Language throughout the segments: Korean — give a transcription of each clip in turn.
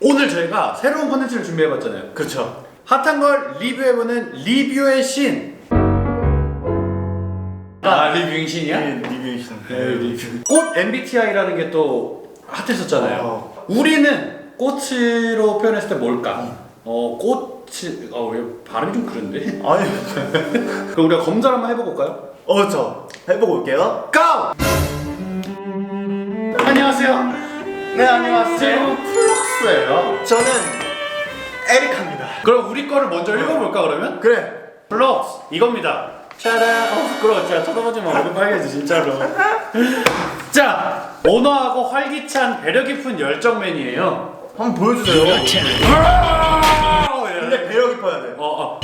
오늘 저희가 새로운 컨텐츠를 준비해봤잖아요. 그렇죠. 핫한 걸 리뷰해보는 리뷰의 신. 아, 리뷰잉 신이야? 네, 리뷰이신. 네, 리뷰. 꽃 MBTI라는 게 또 핫했었잖아요. 어. 우리는 꽃으로 표현했을 때 뭘까? 어, 꽃이, 어, 왜 발음이 좀 그런데? 아니, 그럼 우리가 검사를 한번 해보볼까요? 어, 저 해보고 올게요. 고! 안녕하세요. 네, 안녕하세요. 플럭스예요. 저는 에리카입니다. 그럼 우리 거를 먼저 읽어볼까 그러면? 그래. 플럭스 이겁니다. 짜란. 어 부끄러워. 진짜 쳐다보지 마. 얼굴 빨개지 진짜로. 자 온화하고 활기찬 배려 깊은 열정맨이에요. 한번 보여주세요. 어, 근데 배려 깊어야 돼. 어.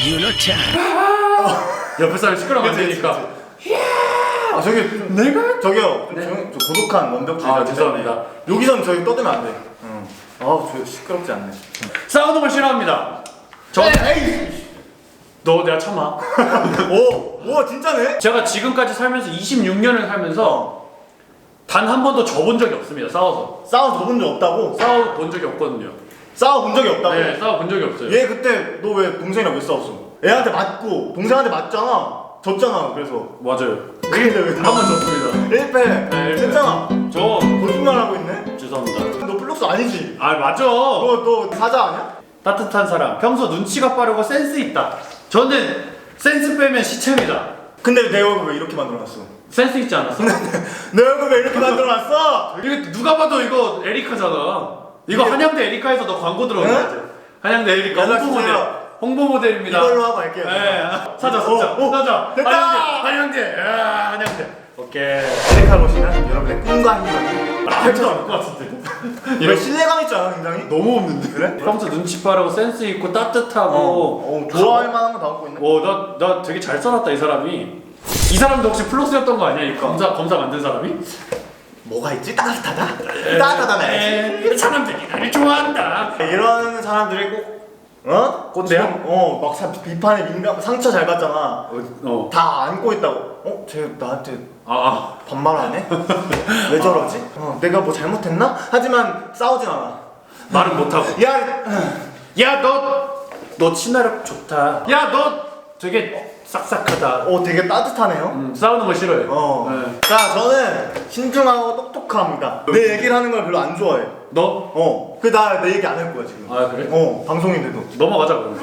옆에 사람 시끄러우면 안 그치, 되니까. 아, 저기 내가 저기요. 좀 조용히- 저 고독한 완벽주의. 아, 죄송합니다. 여기선 저기 떠들면 안 돼. 응. 아, 저 시끄럽지 않네. 싸우는 걸 싫어합니다. 저, 에이. 너 내가 참아. 오, 오, 진짜네. 제가 지금까지 살면서 26년을 살면서 어. 단한 번도 져본 적이 없습니다. 싸워서. 싸워 본적 없다고? 싸워 본 적이 없거든요. 싸워 본 적이 없다고? 네, 싸워 본 적이 없어요. 얘 그때 너 왜 동생이랑 왜 싸웠어? 애한테 맞고 동생한테 맞잖아. 졌잖아. 그래서 맞아요. 근데 왜 한번 졌습니다. 1패 네, 일패. 했잖아. 저 거짓말하고 있네. 죄송합니다. 너 플룩스 아니지? 아 맞아. 너 너 사자 아니야? 따뜻한 사람. 평소 눈치가 빠르고 센스 있다. 저는 센스 빼면 시체입니다. 근데 내 얼굴 왜 이렇게 만들어놨어? 센스 있지 않았어? 내 얼굴 왜 이렇게 만들어놨어? 이거 누가 봐도 이거 에리카잖아. 이거 한양대 에리카에서 너 광고? 거지? 한양대 에리카 연락 홍보 모델. 주세요. 홍보 모델입니다. 이걸로 하고 할게요. 네. 사자 사자 어, 어, 사자. 됐다! 한양대 한양대. 아, 한양대. 오케이. 에리카 보시면 여러분의 꿈과 희망이 아, 할줄 알것 같은데. 이거 신뢰감 있지 않아 굉장히? 너무 없는데. 그래? 평소 눈치 빠르고 센스 있고 어, 따뜻하고. 어 좋아할 만한 거 다 갖고 있네. 어, 나, 나 되게 잘 써놨다, 이 사람이. 이 사람도 혹시 플러스였던 거 아니야? 이 검사, 검사 만든 사람이? 뭐가 있지? 따뜻하다. 따뜻하다 나야지. 에, 사람들이 나를 좋아한다. 이런 사람들이 꼭 어? 꼰대야? 지금, 어, 막 사- 비판에 민감, 상처 잘 받잖아. 어, 어. 다 안고 있다고. 어? 쟤 나한테 아, 반말하네? 왜 저러지? 어, 내가 뭐 잘못했나? 하지만 싸우진 않아. 아, 말은 못하고. 야, 야, 너, 너 친화력 좋다. 야, 너 되게 싹싹하다. 어, 되게 따뜻하네요. 음, 싸우는 거 싫어해. 어. 네. 자, 저는 신중하고 똑똑합니다. 내 얘기를 하는 걸 별로 안 좋아해. 너? 어. 그 나 내 얘기 안 할 거야 지금. 아, 그래? 어, 방송인데도. 넘어가자, 그럼.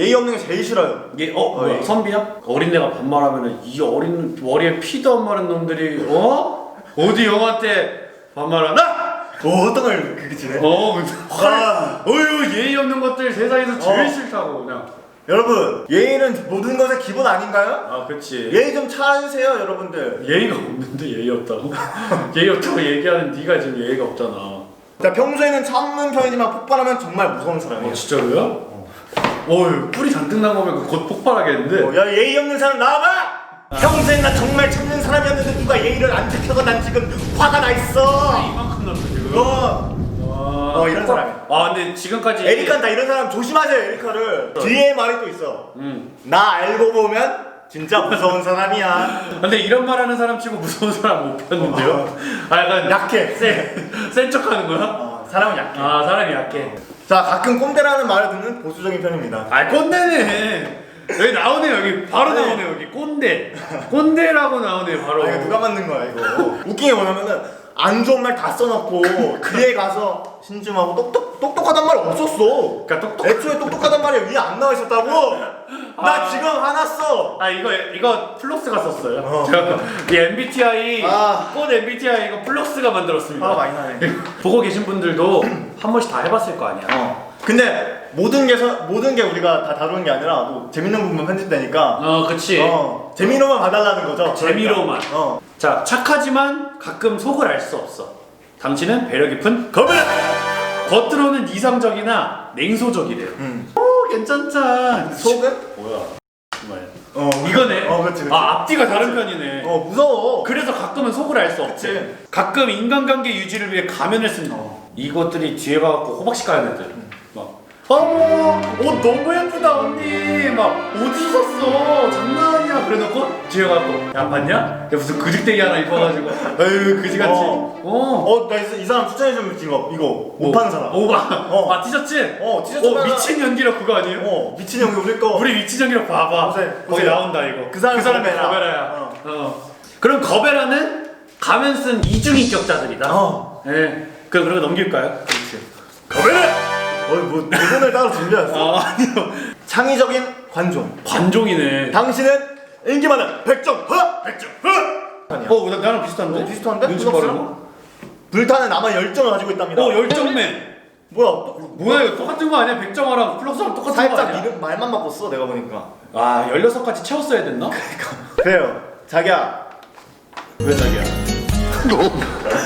예의 없는 게 제일 싫어요. 얘, 어, 뭐야, 어, 선비야? 어린애가 반말하면은 이 어린 머리에 피도 안 마른 놈들이 어? 어디 영화 때 반말하나? 어, 어떤 걸 그렇게 지내? 어, 활, 아, 어휴 예의 없는 것들 세상에서 제일 어. 싫다고 그냥. 여러분, 예의는 모든 것의 기본 아닌가요? 아, 그렇지. 예의 좀 차려주세요, 여러분들. 예의가 없는데 예의 없다고? 예의 없다고 얘기하는 네가 지금 예의가 없잖아. 자, 평소에는 참는 편이지만 폭발하면 정말 무서운 사람이에요. 어, 진짜로요? 어휴 뿔이 잔뜩 난 거면 곧 폭발하겠는데. 어, 야, 예의 없는 사람 나와봐! 평소에 나 정말 참는 사람이었는데 누가 예의를 안 지켜서 난 지금 화가 나 있어! 이만큼 났어 지금. 어, 아, 어, 이런 사람이야. 아 근데 지금까지 에리카는 다 이런 사람 조심하세요, 에리카를. 뒤에 말이 또 있어. 음. 나 알고 보면 진짜 무서운 사람이야. 근데 이런 말 하는 사람 치고 무서운 사람 못 봤는데요? 아 약간 약해. 센센 척하는 거야? 어, 사람은 약해. 아 사람이 약해. 자, 가끔 꼰대라는 말을 듣는 보수적인 편입니다. 아 꼰대네. 여기 나오네 여기 바로 아니. 나오네 여기 꼰대. 꼰대라고 나오네 바로. 아, 이거 누가 만든 거야, 이거. 웃긴 게 뭐냐면은, 안 좋은 말 다 써놓고, 뒤에 가서 신중하고 똑똑, 똑똑하단 말이 없었어. 그러니까 똑똑. 애초에 똑똑하단 말이 위에 안 나와 있었다고? 나 아. 지금 화났어. 아 이거 이거 플럭스가 썼어요. 어. 제가 이 MBTI 아. 꽃 MBTI 이거 플럭스가 만들었습니다. 화가 많이 나네. 보고 계신 분들도 한 번씩 다 해봤을 거 아니야. 어. 근데, 모든 게, 서, 모든 게 우리가 다 다루는 게 아니라, 뭐, 재밌는 부분 편집되니까, 어, 그치. 어, 재미로만 봐달라는 거죠. 재미로만. 그러니까. 어. 자, 착하지만 가끔 속을 알 수 없어. 당신은 배려 깊은 거ብል! 겉으로는 이상적이나 냉소적이래요. 음. 오, 괜찮다. 속은? 뭐야? 정말. 어, 이거네. 어, 그치, 그치. 아, 앞뒤가 다른 편이네. 어, 무서워. 그래서 가끔은 속을 알 수 없지. 그치. 가끔 인간관계 유지를 위해 가면을 쓴다. 이것들이 뒤에 봐갖고 호박씨 까는 애들. 막, 어머 옷 너무 예쁘다 언니 막 어디서 샀어 장난 아니야 그래놓고 뒤에 가고 야 봤냐? 야 무슨 그직대기 하나 입어가지고 에휴 그지같이 어. 어. 어, 나 이 사람 추천해주면 이거 이거 못 파는 사람. 오, 아, 어. 아 티셔츠? 어, 티셔츠 어, 하나- 미친 연기력 그거 아니에요? 어, 미친 형이 우리 거. 우리 미친 연기력 봐봐 보세요, 거기 보세요. 나온다 이거 그 사람이 사람이 거베라. 거베라야 어. 어. 그럼 거베라는 가면 쓴 이중인격자들이다 어. 예. 그럼 그런 거 넘길까요? 거베라! 어이 뭐 대본을 따로 준비했어. 아 아니요 창의적인 관종. 관종이네 당신은 인기 많은 백정화. 백점 아니야. 어 나, 나랑 비슷한데? 어, 비슷한데? 눈치? 빠르고 불타는 남아 열정을 가지고 있답니다. 어 열정맨 뭐야? 또, 뭐야 이거 똑같은 거 아니야? 백정화랑 플럭스랑 똑같은 거 살짝 아니야? 이름 말만 바꿨어 내가 보니까. 아 16가지 채웠어야 됐나? 그래요. 자기야. 왜 자기야?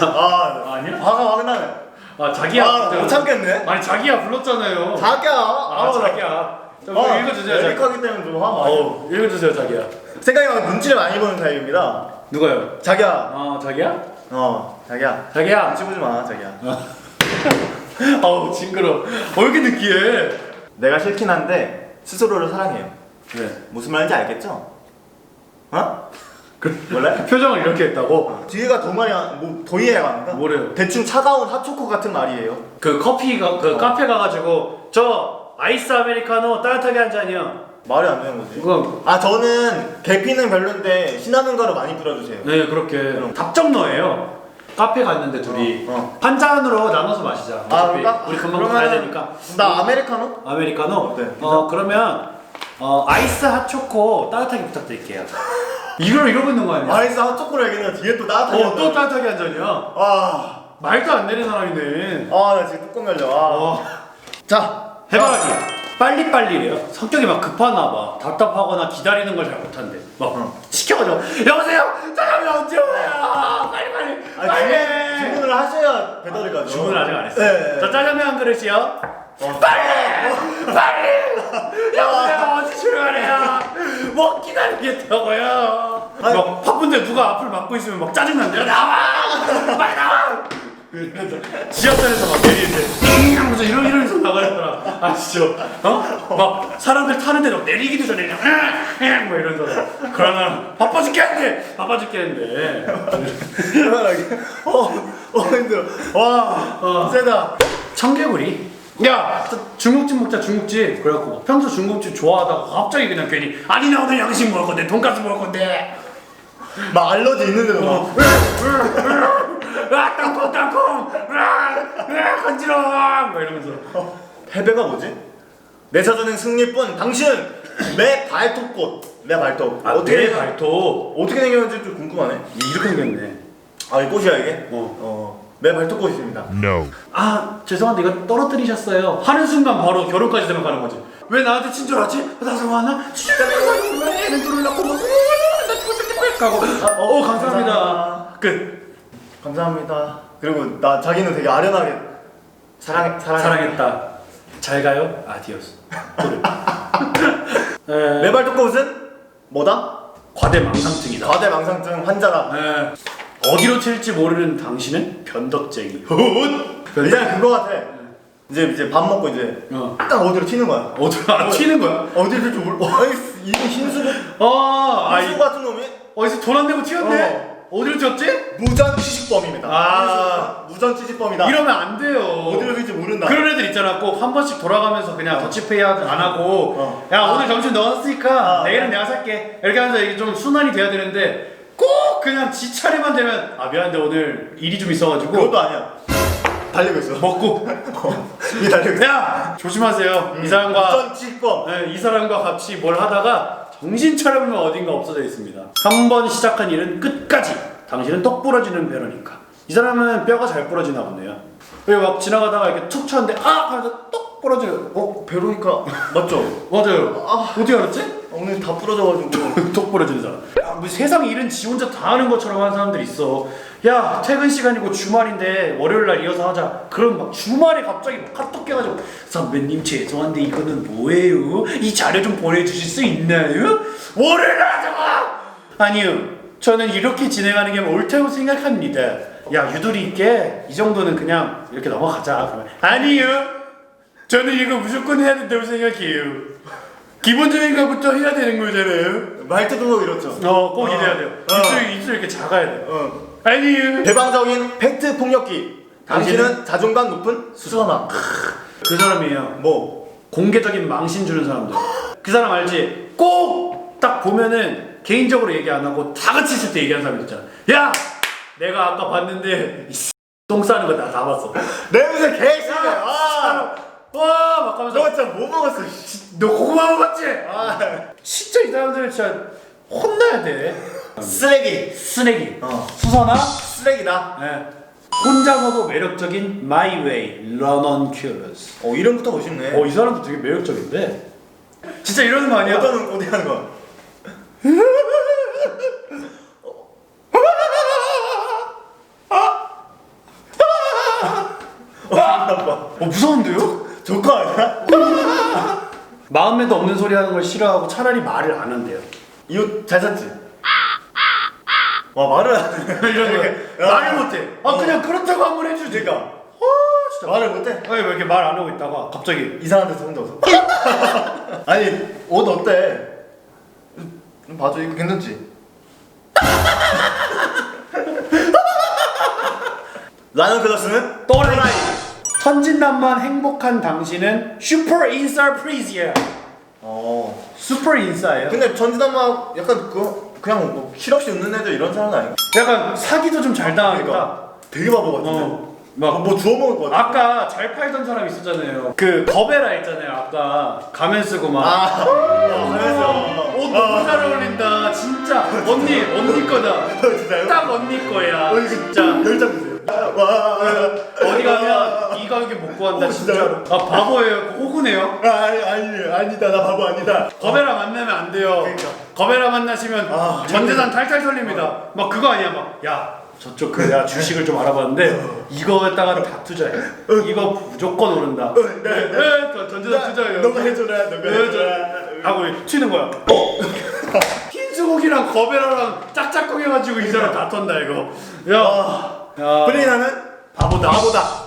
아, 아니야? 화가 화가 나네. 아 자기야 아. 못 참겠네. 아니 자기야 불렀잖아요 자기야. 아 나- 자기야 좀 아, 읽어주세요 자기 에릭하기 때문에 좀 화가 많이. 어 읽어주세요 자기야 생각이 많아 눈치를 많이 보는 타입입니다. 누가요? 자기야. 아 자기야? 어, 자기야. 자기야 눈치 보지 마, 자기야. 아우 징그러 어, 왜 이렇게 느끼해 내가 싫긴 한데 스스로를 사랑해요. 네 무슨 말인지 알겠죠? 어? 몰래? 표정을 이렇게 했다고? 뒤에가 더 많이 안- 뭐, 더 이해가 안 가? 뭐래요? 대충 차가운 핫초코 같은 말이에요. 그 커피가 어. 그 카페 가가지고 저 아이스 아메리카노 따뜻하게 한 잔이요 말이 안 되는 거지. 그거 아 저는 계피는 별론데 시나몬 가루 많이 뿌려주세요. 네 그렇게. 답정너예요 카페 갔는데 둘이 어, 어. 한 잔으로 나눠서 마시자 아 어차피 그럴까? 우리 금방 그러면은 가야 되니까 나 아메리카노? 아메리카노 네. 어 그러면 어 아이스 핫초코 따뜻하게 부탁드릴게요 이걸 이러고 있는 거 아니야? 아이스 핫초코를 얘기는 뒤에 또 따뜻하게. 어 또 따뜻하게 한 잔이야 아, 말도 안 되는 사람이네 아, 나 지금 뚜껑 열려. 아. 어 자, 해바라기 빨리빨리래요 성격이 막 급하나 봐 답답하거나 기다리는 걸 잘 못한대 막 어. 시켜가지고 여보세요 짜장면 언제 오나요 빨리 빨리 아니, 빨리 주문, 주문을 하셔야 배달이 가죠. 주문을 아직 안 했어요 네, 네. 저 짜장면 한 그릇이요 어. 빨리! 빨리! 여보세요 언제 출발해요? 못 기다리겠다고요? 아니. 막 바쁜데 누가 앞을 막고 있으면 막 짜증난대요 나와! 빨리 나와! 이러면서 지하철에서 막 내리는데 잉 하면서 이런 이런 소리 나가더라. 아 진짜 어? 막 사람들 타는데도 내리기도 전에 그냥 응, 뭐 이런 소리 그러나 바빠 죽겠는데 바빠 죽겠는데 해바라기. 어, 어 힘들어. 와, 어. 세다. 청개구리 야저 중국집 먹자 중국집. 그래갖고 평소 중국집 좋아하다가 갑자기 그냥 괜히 아니 나 오늘 양식 먹을 건데 돈까스 먹을 건데. 막 알러지 있는데도 막. 아 땅콩 땅콩. 아, 아 간지러워. 뭐 이러면서. 패배가 뭐지? 내 사전엔 승리뿐. 당신은 내 발톱꽃. 내 발톱. 어떻게 내 생겨- 발톱. 어떻게 생겼는지 좀 궁금하네. 이렇게 생겼네. 아 이 꽃이야 이게? 어. 어 내 발톱꽃 있습니다 No. 아 죄송한데 이거 떨어뜨리셨어요 하는 순간 바로 결혼까지 생각하는 거지 왜 나한테 친절하지? 나서 하나? 애는 막나 죽었을 때 가고 아, 어 감사합니다 감사합니다. 끝 감사합니다 그리고 나 자기는 되게 아련하게 사랑해 사랑했다. 잘 가요. 아디오스. 에, 내 발톱꽃은 뭐다? 과대망상증이다. 과대망상증 환자다 에, 어디로 튈지 모르는 당신은 변덕쟁이. 이제 그거 같아 이제 이제 밥 먹고 이제 어. 딱 어디로 튀는 거야 어디로 안 튀는 거야? 어디로 튈지 모르 아이 이거 흰수고 아, 아 흰수 이, 같은 놈이 어디서 돈 안 내고 튀었네? 어. 디로 튀었지? 무전 취식범입니다 아. 무전 취식범이다 이러면 안 돼요. 어디로 튈지 모른다 그런 애들 있잖아. 꼭 한 번씩 돌아가면서 그냥 더치페이 하- 안 하고 어. 야 아. 오늘 점심 넣었으니까 아, 내일은 네. 내가 살게 이렇게 하면서 이게 좀 순환이 돼야 되는데 꼭 그냥 지 차례만 되면 아 미안한데 오늘 일이 좀 있어가지고 그것도 아니야. 달리고 있어. 먹고. 이 달리고 있어. 야 조심하세요. 이 사람과 취식범 네, 이 사람과 같이 뭘 하다가 정신 차려보면 어딘가 없어져 있습니다. 한 번 시작한 일은 끝까지 당신은 똑 부러지는 배로니까. 이 사람은 뼈가 잘 부러지나 보네요. 왜막 지나가다가 이렇게 툭 쳤는데 아! 하면서 똑 부러져요 어? 베로니카 맞죠? 맞아요. 아. 어떻게 알았지? 오늘 다 부러져가지고 톡 사람. 야, 뭐 세상 일은 지 혼자 다 하는 것처럼 하는 사람들이 있어. 야, 퇴근 시간이고 주말인데 월요일 날 이어서 하자. 그럼 막 주말에 갑자기 막 카톡 깨가지고 선배님 죄송한데 이거는 뭐예요? 이 자료 좀 보내주실 수 있나요? 월요일 날 하자고! 아니요. 저는 이렇게 진행하는 게 옳다고 생각합니다. 야, 유도리 있게 이 정도는 그냥 이렇게 넘어가자. 그러면 아니요. 저는 이거 무조건 해야 된다고 생각해요. 기본적인 것부터 해야 되는 거잖아요. 말투도 이렇죠. 어, 꼭 어. 이래야 돼요. 어. 입술, 입술 이렇게 작아야 돼요. 어. 아니요. 개방적인 팩트 폭력기. 당신은 자존감 높은 수선아. 그 사람이에요. 뭐? 공개적인 망신 주는 사람들. 그 사람 알지? 꼭 딱 보면은 개인적으로 얘기 안 하고 다 같이 있을 때 얘기하는 사람 있잖아. 야, 내가 아까 봤는데 이똥 싸는 거 나 다 봤어. 냄새 개심해. 아. 와, 막 하면서 너 진짜 뭐 먹었어? 씨. 너 고구마 먹었지? 아. 진짜 이 사람들 진짜 혼나야 돼. 쓰레기. 쓰레기. 어. 수선아. 쓰레기다. 네. 혼자서도 매력적인 on Curious. 어 이름부터 멋있네. 어, 이 사람도 되게 매력적인데. 진짜 이러는 거 아니야? 어떤 어디 하는 거야? 어, 무서운데요? 조커 아니야? 마음에도 없는 소리 하는 걸 싫어하고 차라리 말을 안 한대요. 이거 잘 샀지? 와 말을 안 해. 이런 거. 야. 말을 못해. 아, 어. 그냥 그렇다고 한 번 해주지. 그러니까 어, 진짜. 말을 못해. 아니, 왜 이렇게 말 안 하고 있다가 갑자기. 이상한 데서 혼자 웃어. 아니 옷 어때? 좀 봐줘 이거 괜찮지? 라는 클라스는 또라이. 천진난만 행복한 당신은 슈퍼 인싸 프리즈야. 어. 슈퍼 인싸예요. 근데 전지단마 약간 그 그냥 뭐 실없이 웃는 애들 이런 사람은 아닌가? 약간 사기도 좀 잘 당하겠다. 그러니까 되게 바보 같은데. 어. 막막뭐 주워 먹을 것 같아. 아까 잘 팔던 사람 있었잖아요. 그 거베라 있잖아요. 아까 가면 쓰고 막. 아. 어, 그래서 옷 너무 잘 어울린다. 진짜 언니 언니 거다. 진짜요? 딱 언니 거야. 어, 이거 진짜. 열장 주세요. 와. 어디 가면 이 가격에 못 구한다 어, 진짜로. 아 바보예요. 호구네요. 아, 아니 아니 아니다 나 바보 아니다. 거베라 만나면 안 돼요. 그러니까. 거베라 만나시면 아, 전 재산 탈탈 털립니다. 막 그거 아니야 막 야. 저쪽 그 내가 주식을 좀 알아봤는데 이거에다가 다 투자해. 이거 무조건 오른다. 네, 네. 네, 저 전재산 투자해요. 너가 해줘라 너가 네, 해줘라. 저- 하고 튀는 거야. 어? 흰수국이랑 거베라랑 짝짝꿍 해가지고 이 사람 다 턴다 이거. 야, 야. 프리나는 바보다. 바보다.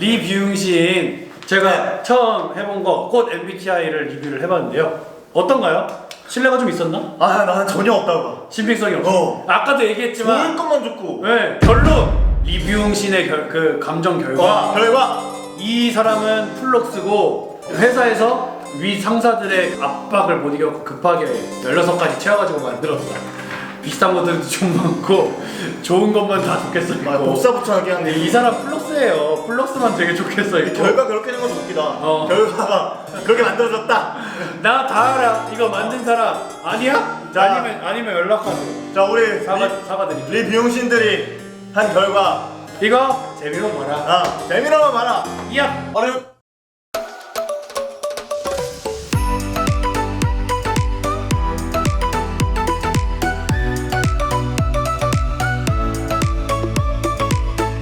리뷰응신 제가 네. 처음 해본 거곧 MBTI를 리뷰를 해봤는데요. 어떤가요? 신뢰가 좀 있었나? 아 나는 전혀 없다고 봐. 신빙성이 없어. 어. 아까도 좋을 얘기했지만 것만 좋고. 네, 결론 리뷰응신의 결, 그 감정 결과 와 결과 이 사람은 플럭스고 회사에서 위 상사들의 압박을 못 이겨고 급하게 16가지 채워가지고 만들었다. 비슷한 것들도 좀 많고 좋은 것만 다 좋게 막 써있고 복사부천하게 근데 한데 이 사람 플럭스예요. 플럭스만 되게 좋게 써있고 결과 그렇게 된건 웃기다. 어. 결과가 그렇게 만들어졌다. 나 다 알아. 이거 만든 사람 아니야? 자. 아니면 아니면 연락하세요. 자 우리 사과 리, 사과드릴게요. 리 비용신들이 한 결과 이거 재미로 봐라. 아 재미로만 봐라. 야. 어려